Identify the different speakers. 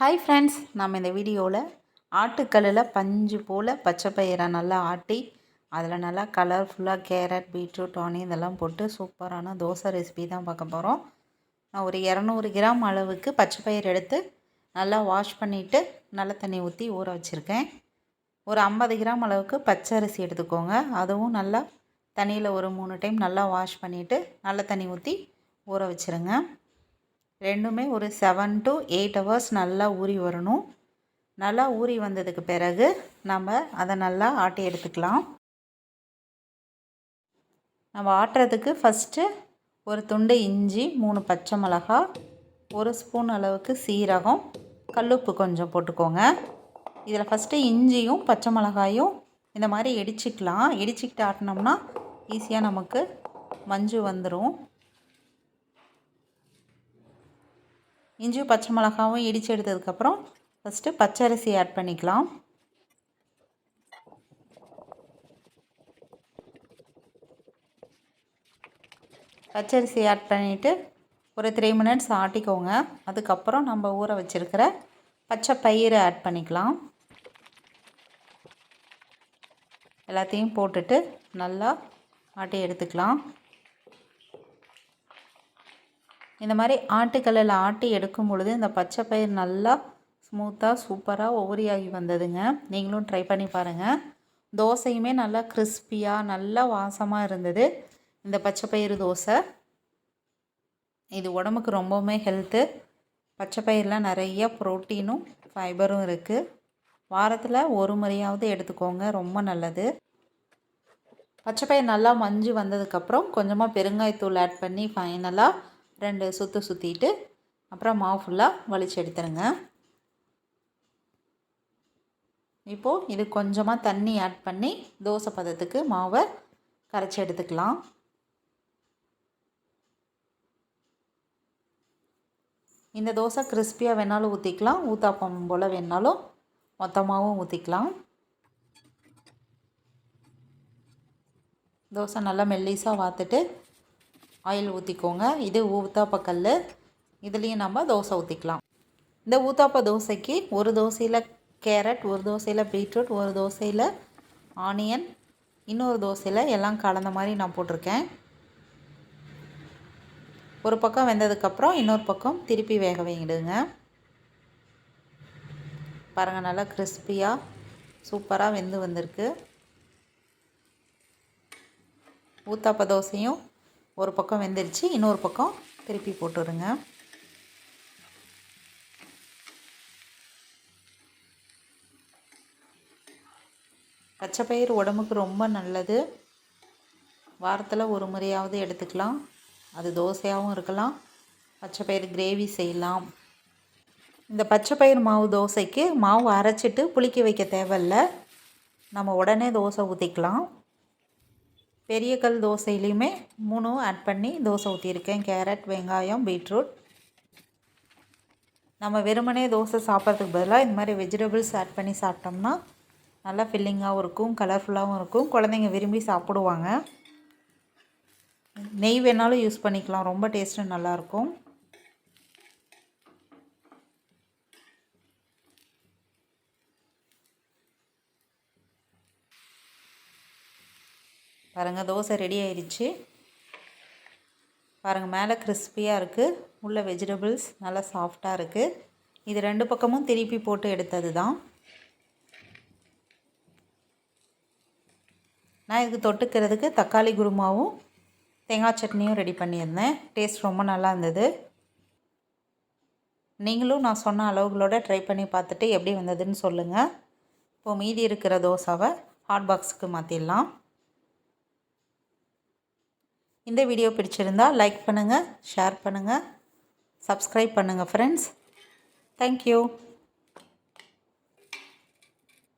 Speaker 1: Hi friends நம்ம இந்த வீடியோவில் ஆட்டுக்கல்லில் பஞ்சு போல் பச்சை பயிரை நல்லா ஆட்டி அதில் நல்லா கலர்ஃபுல்லாக கேரட் பீட்ரூட் ஆனி இதெல்லாம் போட்டு சூப்பரான தோசை ரெசிபி தான் பார்க்க போகிறோம். நான் ஒரு இரநூறு கிராம் அளவுக்கு பச்சை பயிர் எடுத்து நல்லா வாஷ் பண்ணிவிட்டு நல்ல தண்ணி ஊற்றி ஊற வச்சுருக்கேன். ஒரு ஐம்பது கிராம் அளவுக்கு பச்சை அரிசி எடுத்துக்கோங்க. அதுவும் நல்லா தண்ணியில் ஒரு மூணு டைம் நல்லா வாஷ் பண்ணிவிட்டு நல்ல தண்ணி ஊற்றி ஊற வச்சுருங்க. ரெண்டுமே ஒரு செவன் டு எயிட் ஹவர்ஸ் நல்லா ஊறி வரணும். நல்லா ஊறி வந்ததுக்கு பிறகு நம்ம அதை நல்லா ஆட்டி எடுத்துக்கலாம். நம்ம ஆட்டுறதுக்கு ஃபஸ்ட்டு ஒரு துண்டு இஞ்சி மூணு பச்சை மிளகா ஒரு ஸ்பூன் அளவுக்கு சீரகம் கல்லுப்பு கொஞ்சம் போட்டுக்கோங்க. இதில் ஃபஸ்ட்டு இஞ்சியும் பச்சை மிளகாயும் இந்த மாதிரி இடிச்சிக்கலாம். இடிச்சிக்கிட்டு ஆட்டினோம்னா ஈஸியாக நமக்கு மஞ்சு வந்துடும் இஞ்சி பச்சை மிளகாவும் இடித்து எடுத்ததுக்கப்புறம் ஃபஸ்ட்டு பச்சரிசி ஆட் பண்ணிக்கலாம். பச்சரிசி ஆட் பண்ணிவிட்டு ஒரு த்ரீ மினிட்ஸ் ஆட்டிக்கோங்க. அதுக்கப்புறம் நம்ம ஊற வச்சுருக்கிற பச்சை பயிரை ஆட் பண்ணிக்கலாம். எல்லாத்தையும் போட்டுட்டு நல்லா ஆட்டி எடுத்துக்கலாம். இந்த மாதிரி ஆட்டுக்கல்லில் ஆட்டி எடுக்கும் பொழுது இந்த பச்சை பயிர் நல்லா ஸ்மூத்தாக சூப்பராக ஒவ்வொரியாகி வந்ததுங்க. நீங்களும் ட்ரை பண்ணி பாருங்கள் தோசையுமே நல்லா கிறிஸ்பியாக நல்லா வாசமாக இருந்தது. இந்த பச்சை பயிறு தோசை. இது உடம்புக்கு ரொம்பவுமே ஹெல்த்து பச்சை பயிரில் நிறைய ப்ரோட்டீனும் ஃபைபரும் இருக்குது வாரத்தில் ஒரு முறையாவது எடுத்துக்கோங்க. ரொம்ப நல்லது. பச்சை பயிர் நல்லா மஞ்சு வந்ததுக்கப்புறம் கொஞ்சமாக பெருங்காயத்தூள் ஆட் பண்ணி ஃபைனலாக ரெண்டு சுற்று சுற்றிட்டு அப்புறம் மாவு ஃபுல்லாக வலிச்சு எடுத்துருங்க. இப்போது இது கொஞ்சமாக தண்ணி ஆட் பண்ணி தோசை பதத்துக்கு மாவை கரைச்சி எடுத்துக்கலாம். இந்த தோசை கிறிஸ்பியாக வேணாலும் ஊற்றிக்கலாம் ஊத்தாப்பம் போல் வேணாலும் மொத்தமாகவும் ஊற்றிக்கலாம் தோசை நல்லா மெல்லிஸாக வாத்துட்டு ஆயில் ஊற்றிக்கோங்க இது ஊத்தாப்ப கல் இதுலேயும் நம்ம தோசை ஊற்றிக்கலாம் இந்த ஊத்தாப்ப தோசைக்கு ஒரு தோசையில் கேரட் ஒரு தோசையில் பீட்ரூட் ஒரு தோசையில் ஆனியன் இன்னொரு தோசையில் எல்லாம் கலந்த மாதிரி நான் போட்டிருக்கேன். ஒரு பக்கம் வெந்ததுக்கப்புறம் இன்னொரு பக்கம் திருப்பி வேக வைங்கிடுங்க பாருங்கள் நல்லா கிறிஸ்பியாக சூப்பராக வெந்து வந்திருக்கு. ஊத்தாப்ப தோசையும் ஒரு பக்கம் வெந்துருச்சு இன்னொரு பக்கம் திருப்பி போட்டுருங்க. பச்சைப்பயிர் உடம்புக்கு ரொம்ப நல்லது. வாரத்தில் ஒரு முறையாவது எடுத்துக்கலாம். அது தோசையாகவும் இருக்கலாம். பச்சைப்பயிறு கிரேவி செய்யலாம். இந்த பச்சைப்பயிர் மாவு தோசைக்கு மாவு அரைச்சிட்டு புளிக்க வைக்க தேவையில்ல. நம்ம உடனே தோசை ஊற்றிக்கலாம் பெரிய கல் தோசையிலையுமே மூணும் ஆட் பண்ணி தோசை ஊற்றியிருக்கேன் கேரட் வெங்காயம் பீட்ரூட். நம்ம வெறுமனே தோசை சாப்பிட்றதுக்கு பதிலாக இந்த மாதிரி வெஜிடபிள்ஸ் ஆட் பண்ணி சாப்பிட்டோம்னா நல்லா ஃபில்லிங்காகவும் இருக்கும் கலர்ஃபுல்லாகவும் இருக்கும். குழந்தைங்க விரும்பி சாப்பிடுவாங்க. நெய் வேணாலும் யூஸ் பண்ணிக்கலாம். ரொம்ப டேஸ்ட்டு நல்லாயிருக்கும் பாருங்கள் தோசை ரெடி ஆயிடுச்சு. பாருங்கள் மேலே கிறிஸ்பியாக இருக்குது உள்ள வெஜிடபிள்ஸ் நல்லா சாஃப்டாக இருக்குது இது ரெண்டு பக்கமும் திருப்பி போட்டு எடுத்தது தான் நான் இதுக்கு தொட்டுக்கிறதுக்கு தக்காளி குருமாவும் தேங்காய் சட்னியும் ரெடி பண்ணியிருந்தேன். டேஸ்ட் ரொம்ப நல்லா இருந்தது. நீங்களும் நான் சொன்ன அளவுகளோட ட்ரை பண்ணி பார்த்துட்டு எப்படி வந்ததுன்னு சொல்லுங்கள் இப்போது மீதி இருக்கிற தோசாவை ஹாட் பாக்ஸுக்கு மாற்றிடலாம் இந்த வீடியோ பிடிச்சிருந்தால் லைக் பண்ணுங்கள் ஷேர் பண்ணுங்கள் சப்ஸ்கிரைப் பண்ணுங்கள் ஃப்ரெண்ட்ஸ் தேங்க்யூ